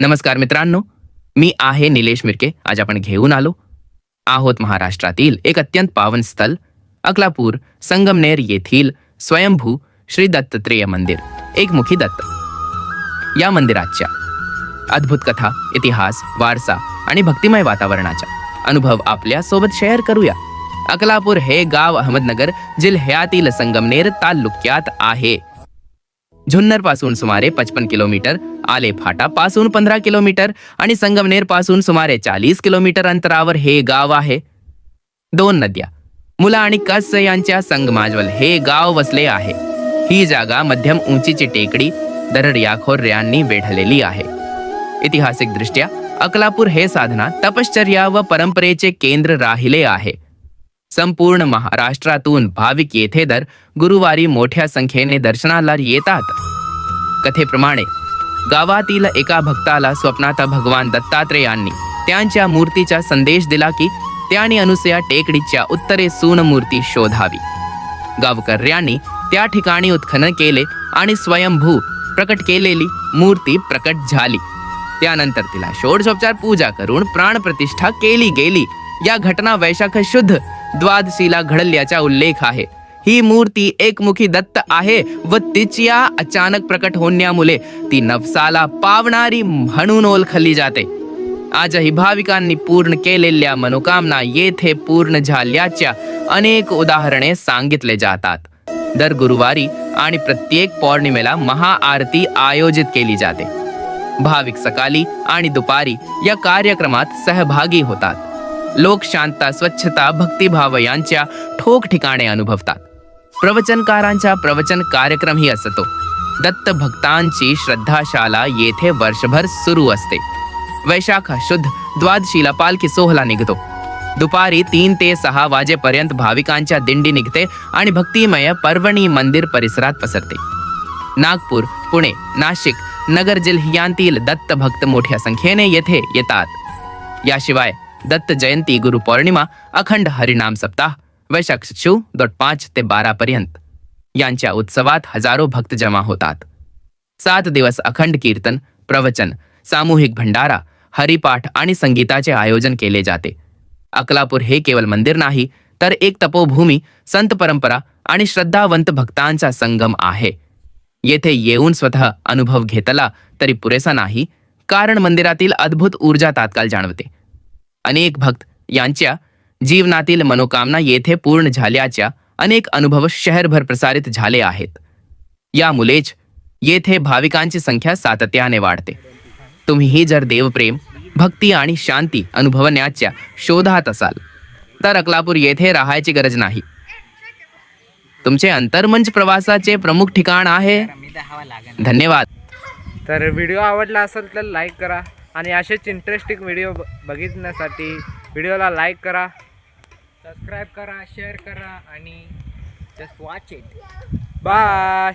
नमस्कार मित्रांनो मी आहे निलेश मिरके. आज आपण घेऊन आलो आहोत महाराष्ट्रातील एक अत्यंत पावन स्थल अकलापूर संगमनेर येथील स्वयंभू श्री दत्तत्रेय मंदिर एकमुखी दत्त. या मंदिराच्या अद्भुत कथा इतिहास वारसा आणि भक्तिमय वातावरणाचा अनुभव आपल्यासोबत शेअर करूया. अकलापूर हे गाव अहमदनगर जिल्ह्यातील संगमनेर तालुक्यात आहे. जुन्नरपासून सुमारे पचपन किलोमीटर आले फाटा पासून पंधरा किलोमीटर आणि संगमनेरपासून सुमारे चाळीस किलोमीटर अंतरावर हे गाव आहे. दोन नद्या मुला आणि कस यांच्या संगमाजवल हे गाव वसले आहे. ही जागा मध्यम उंचीची टेकडी दरड-याखोऱ्यांनी वेढलेली आहे. ऐतिहासिक दृष्ट्या अकलापूर हे साधना तपश्चर्या व परंपरेचे केंद्र राहिले आहे. संपूर्ण महाराष्ट्रातून भाविक येथे दर गुरुवारी मोठ्या संख्येने दर्शनाला येतात. कथेप्रमाणे गावातील एका भक्ताला स्वप्नात भगवान दत्तात्रेयांनी त्यांच्या मूर्तीचा संदेश दिला की त्याने अनुसया टेकडीच्या उत्तरेसून मूर्ती शोधावी. गावकऱ्यांनी त्या ठिकाणी उत्खनन केले आणि स्वयंभू प्रकट केलेली मूर्ती प्रकट झाली. त्यानंतर तिला षोडशोपचार पूजा करून प्राणप्रतिष्ठा केली गेली. या घटना वैशाख शुद्ध द्वादशीला घडल्याचा उल्लेख आहे. ही मूर्ती एकमुखी दत्त आहे व तिच्या अचानक प्रकट होण्यामुळे ती नफसाला पावणारी म्हणून ओळखली जाते. आजही भाविकांनी पूर्ण केलेल्या मनोकामना येथे पूर्ण झाल्याच्या अनेक उदाहरणे सांगितले जातात. दर गुरुवारी आणि प्रत्येक पौर्णिमेला महाआरती आयोजित केली जाते. भाविक सकाळी आणि दुपारी या कार्यक्रमात सहभागी होतात. लोक शांतता स्वच्छता भक्तिभाव यांच्या ठोक ठिकाणे अनुभवतात. प्रवचनकारांचा प्रवचन कार्यक्रमही असतो. दत्त भक्तांची श्रद्धाशाला येथे वर्षभर सुरू असते. वैशाख शुद्ध द्वादशीला पालखी सोहळा निघतो. दुपारी तीन ते सहा वाजेपर्यंत भाविकांच्या दिंडी निघते आणि भक्तिमय पर्वणी मंदिर परिसरात पसरते. नागपूर पुणे नाशिक नगर जिल्ह्यांतील दत्त भक्त मोठ्या संख्येने येथे येतात. याशिवाय दत्त जयंती गुरु पौर्णिमा अखंड हरिनाम सप्ताह वैशाख शू दोट पाच ते बारा पर्यंत। यांच्या उत्सवात हजारो भक्त जमा होतात। सात दिवस अखंड कीर्तन प्रवचन सामूहिक भंडारा हरिपाठ आणि संगीताचे आयोजन केले जाते। अकलापूर हे केवळ मंदिर नाही तर एक तपोभूमी संत परंपरा आणि श्रद्धावंत भक्तांचा संगम आहे। येथे येऊन स्वतः अनुभव घेतला तरी पुरेसा नाही कारण मंदिरातील अद्भुत ऊर्जा तात्काळ जाणवते। अनेक भक्त यांच्या जीवनातील मनोकामना येथे पूर्ण झाल्याच्या अनेक अनुभव शहरभर प्रसारित झाले आहेत. यामुळेच येथे भाविकांची संख्या सातत्याने वाढते. तुम्हीही जर देवप्रेम भक्ती आणि शांती अनुभवण्याच्या शोधात असाल तर अकलापूर येथे राहायची गरज नाही. तुमचे अंतर्मंच प्रवासाचे प्रमुख ठिकाण आहे. धन्यवाद. तर व्हिडिओ आवडला असेल तर लाईक करा. आणि असेच इंटरेस्टिंग व्हिडिओ ब- बघितण्यासाठी व्हिडिओला लाईक करा सबस्क्राईब करा शेअर करा आणि जस्ट वॉच इट बाय